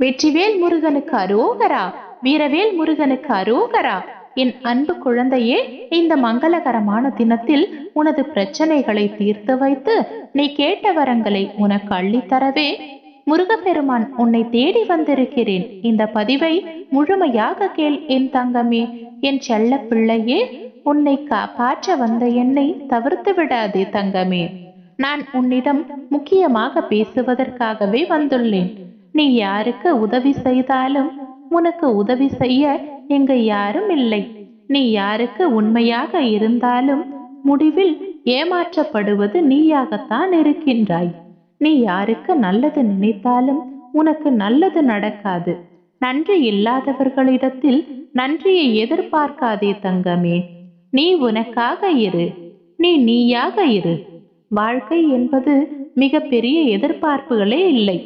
வெற்றிவேல் முருகனுக்கு அரோகரா வீரவேல் முருகனுக்கு அரோகரா. என் அன்பு குழந்தையே இந்த மங்களகரமான தினத்தில் உனது பிரச்சனைகளை தீர்த்து வைத்து நீ கேட்ட வரங்களை உனக்கு அள்ளித்தரவே முருகப்பெருமான் உன்னை தேடி வந்திருக்கிறேன். இந்த பதிவை முழுமையாக கேள் என் தங்கமே. என் செல்ல பிள்ளையே உன்னை காப்பாற்ற வந்த என்னை தவிர்த்து விடாதே தங்கமே. நான் உன்னிடம் முக்கியமாக பேசுவதற்காகவே வந்துள்ளேன். நீ யாருக்கு உதவி செய்தாலும் உனக்கு உதவி செய்ய இங்கு யாரும் இல்லை. நீ யாருக்கு உண்மையாக இருந்தாலும் முடிவில் ஏமாற்றப்படுவது நீயாகத்தான் இருக்கின்றாய். நீ யாருக்கு நல்லது நினைத்தாலும் உனக்கு நல்லது நடக்காது. நன்றி இல்லாதவர்களிடத்தில் நன்றியை எதிர்பார்க்காதே தங்கமே. நீ உனக்காக இரு. நீ நீயாக இரு. வாழ்க்கை என்பது மிகப்பெரிய எதிர்பார்ப்புகளே இல்லை.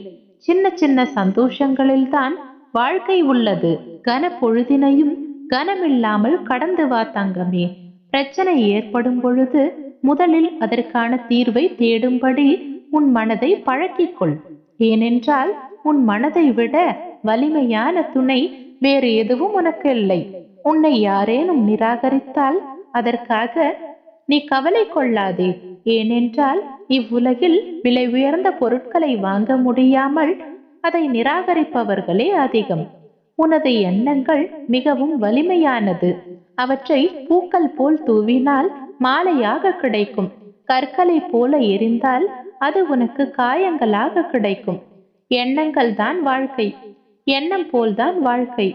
சின்ன சின்ன சந்தோஷங்களில்தான் வாழ்க்கை உள்ளது. கன பொழுதினையும் கனமில்லாமல் கடந்து வா தங்கமே. பிரச்சனை ஏற்படும் பொழுது முதலில் அதற்கான தீர்வை தேடும்படி உன் மனதை பழக்கிக்கொள். ஏனென்றால் உன் மனதை விட வலிமையான துணை வேறு எதுவும் உனக்கு இல்லை. உன்னை யாரேனும் நிராகரித்தால் அதற்காக நீ கவலை கொள்ளாதே. ஏனென்றால் இவ்வுலகில் விலை உயர்ந்த பொருட்களை வாங்க முடியாமல் அதை நிராகரிப்பவர்களே அதிகம். உனது எண்ணங்கள் மிகவும் வலிமையானது. அவற்றை பூக்கள் போல் தூவினால் மாலையாக கிடைக்கும். கற்களை போல எரிந்தால் அது உனக்கு காயங்களாக கிடைக்கும். எண்ணங்கள் தான் வாழ்க்கை. எண்ணம் போல்தான் வாழ்க்கை.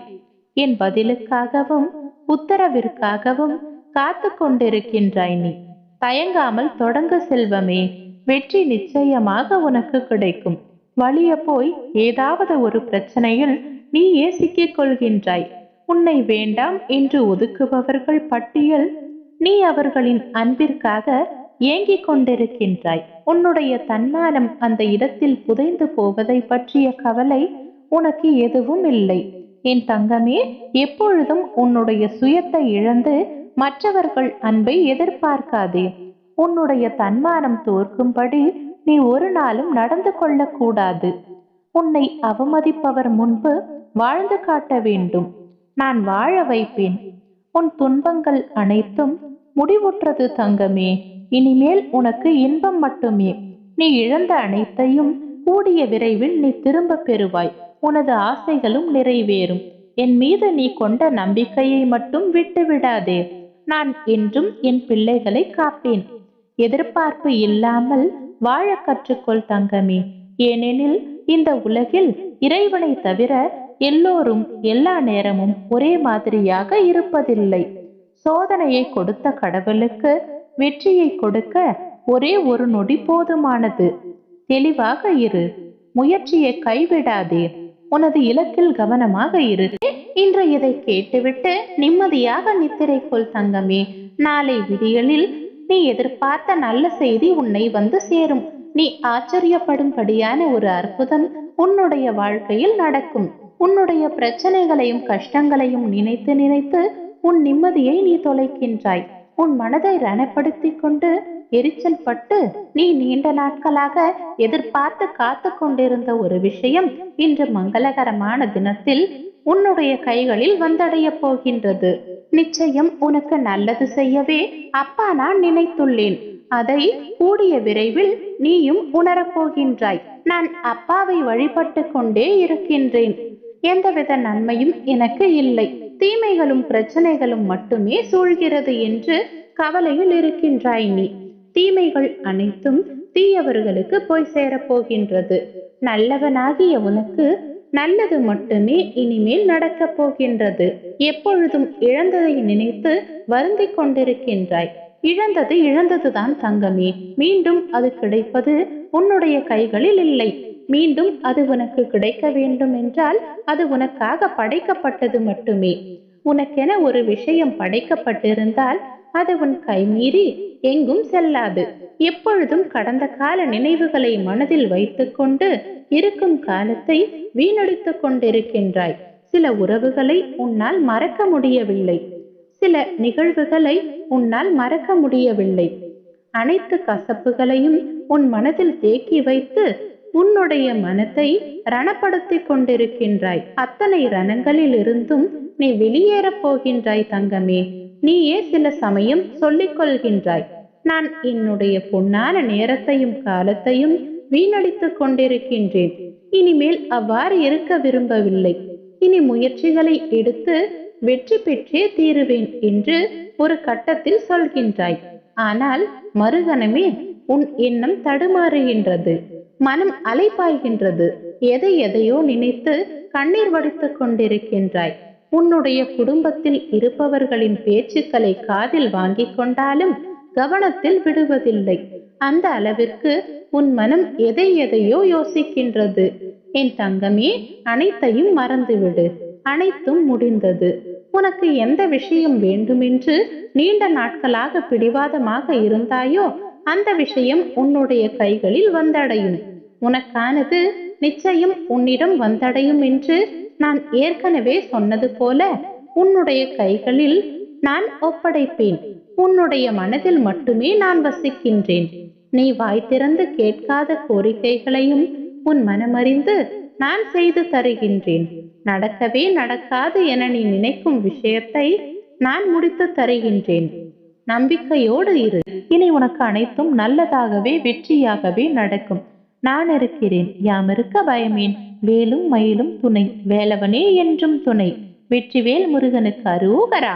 என் பதிலுக்காகவும் உத்தரவிற்காகவும் காத்து கொண்டிருக்கின்றாய் நீ. தயங்காமல் தொடங்க செல்வமே. வெற்றி நிச்சயமாக உனக்கு கிடைக்கும். வழிய போய் ஏதாவது ஒரு பிரச்சனையில் நீயே சிக்கிக் கொள்கின்றாய். உன்னை வேண்டாம் என்று ஒதுக்குபவர்கள் பட்டியல் நீ அவர்களின் அன்பிற்காக ஏங்கிக் கொண்டிருக்கின்றாய். உன்னுடைய தன்மானம் அந்த இடத்தில் புதைந்து போவதை பற்றிய கவலை உனக்கு எதுவும் இல்லை. என் தங்கமே எப்பொழுதும் உன்னுடைய சுயத்தை இழந்து மற்றவர்கள் அன்பை எதிர்பார்க்காதே. உன்னுடைய தன்மானம் தோற்கும்படி நீ ஒரு நாளும் நடந்து கொள்ளக்கூடாது. உன்னை அவமதிப்பவர் முன்பு வாழ்ந்து காட்ட வேண்டும். நான் வாழ வைப்பேன். உன் துன்பங்கள் அனைத்தும் முடிவுற்றது தங்கமே. இனிமேல் உனக்கு இன்பம் மட்டுமே. நீ இழந்த அனைத்தையும் கூடிய விரைவில் நீ திரும்ப பெறுவாய். உனது ஆசைகளும் நிறைவேறும். என் மீது நீ கொண்ட நம்பிக்கையை மட்டும் விட்டு விடாதே நான் என்றும் என் பிள்ளைகளை காப்பேன். எதிர்பார்ப்பு இல்லாமல் வாழ கற்றுக்கொள் தங்கமே. ஏனெனில் இந்த உலகில் இறைவனை தவிர எல்லோரும் எல்லா நேரமும் ஒரே மாதிரியாக இருப்பதில்லை. சோதனையை கொடுத்த கடவுளுக்கு வெற்றியை கொடுக்க ஒரே ஒரு நொடி போதுமானது. தெளிவாக இரு. முயற்சியை கைவிடாதே. உனது இலக்கில் கவனமாக இரு. இன்று இதை கேட்டுவிட்டு நிம்மதியாக நித்திரைக்குள் தங்கமே. நாளை விடியலில் நீ எதிர்பார்த்த நல்ல செய்தி உன்னை வந்து சேரும். நீ ஆச்சரியப்படும்படியான ஒரு அற்புதம் உன்னுடைய வாழ்க்கையில் நடக்கும். உன்னுடைய பிரச்சனைகளையும் கஷ்டங்களையும் நினைத்து நினைத்து உன் நிம்மதியை நீ தொலைக்கின்றாய். உன் மனதை ரணப்படுத்திக் கொண்டு எரிச்சல் பட்டு நீ நீண்ட நாட்களாக எதிர்பார்த்து காத்து கொண்டிருந்த ஒரு விஷயம் இன்று மங்களகரமான தினத்தில் உன்னுடைய கைகளில் வந்தடைய போகின்றது. நிச்சயம் உனக்கு நல்லது செய்யவே அப்பா நான் நினைத்துள்ளேன். அதை கூடிய விரைவில் நீயும் உணரப்போகின்றாய் நான் அப்பாவை வழிபட்டு கொண்டே இருக்கின்றேன். எந்தவித நன்மையும் எனக்கு இல்லை. தீமைகளும் பிரச்சனைகளும் மட்டுமே சூழ்கிறது என்று கவலையில் இருக்கின்றாய் நீ. தீமைகள் அனைத்தும் தீயவர்களுக்கு போய் சேரப்போகின்றது நல்லவனாகிய உனக்கு நல்லது மட்டுமே இனிமேல் நடக்கப் போகின்றது. எப்பொழுதும் இழந்ததை நினைத்து வருந்திக் கொண்டிருக்கின்றாய். இழந்தது இழந்ததுதான் தங்கமே. மீண்டும் அது கிடைப்பது உன்னுடைய கைகளில் இல்லை. மீண்டும் அது உனக்கு கிடைக்க வேண்டும் என்றால் அது உனக்காக படைக்கப்பட்டது மட்டுமே. உனக்கென ஒரு விஷயம் படைக்கப்பட்டிருந்தால் அது உன் கைமீறி எங்கும் செல்லாது. எப்பொழுதும் கடந்த கால நினைவுகளை மனதில் வைத்துக்கொண்டு இருக்கும் காலத்தை வீணடித்துக் கொண்டிருக்கின்றாய். சில உறவுகளை உன்னால் மறக்க முடியவில்லை. சில நிகழ்வுகளை உன்னால் மறக்க முடியவில்லை. அனைத்து கசப்புகளையும் உன் மனதில் தேக்கி வைத்து உன்னுடைய மனத்தை ரணப்படுத்திக் கொண்டிருக்கின்றாய். அத்தனை ரணங்களில் இருந்தும் நீ வெளியேறப் போகின்றாய் தங்கமே. நீயே சில சமயம் சொல்லிக் கொள்கின்றாய். நான் என்னுடைய பொன்னான நேரத்தையும் காலத்தையும் வீணடித்துக் கொண்டிருக்கின்றேன். இனிமேல் அவ்வாறு இருக்க விரும்பவில்லை. இனி முயற்சிகளை எடுத்து வெற்றி பெற்றே தீருவேன் என்று ஒரு கட்டத்தில் சொல்கின்றாய். ஆனால் மறுகணமே உன் எண்ணம் தடுமாறுகின்றது. மனம் அலைப்பாய்கின்றது எதை எதையோ நினைத்து கண்ணீர் வடித்துக் கொண்டிருக்கின்றாய். உன்னுடைய குடும்பத்தில் இருப்பவர்களின் பேச்சுக்களை காதில் வாங்கிக் கொண்டாலும் கவனத்தில் விடுவதில்லை. அந்த அளவிற்கு உன் மனம் எதை எதையோ யோசிக்கின்றது. என் தங்கமே அனைத்தையும் மறந்துவிடு. அனைத்தும் முடிந்தது. உனக்கு எந்த விஷயம் வேண்டுமென்று நீண்ட நாட்களாக பிடிவாதமாக இருந்தாயோ அந்த விஷயம் உன்னுடைய கைகளில் வந்தடையும். உனக்கானது நிச்சயம் உன்னிடம் வந்தடையும் என்று நான் ஏற்கனவே சொன்னது போல உன்னுடைய கைகளில் நான் ஒப்படைப்பேன். உன்னுடைய மனதில் மட்டுமே நான் வசிக்கின்றேன். நீ வாய் திறந்து கேட்காத கோரிக்கைகளையும் உன் மனமறிந்து நான் செய்து தருகின்றேன். நடக்கவே நடக்காது என நீ நினைக்கும் விஷயத்தை நான் முடித்து தருகின்றேன். நம்பிக்கையோடு இரு. இனி உனக்கு அனைத்தும் நல்லதாகவே வெற்றியாகவே நடக்கும். நான் இருக்கிறேன். யாம் இருக்க பயமேன். வேலும் மயிலும் துணை. வேலவனே என்றும் துணை. வெற்றிவேல் முருகனுக்கு அருகரா.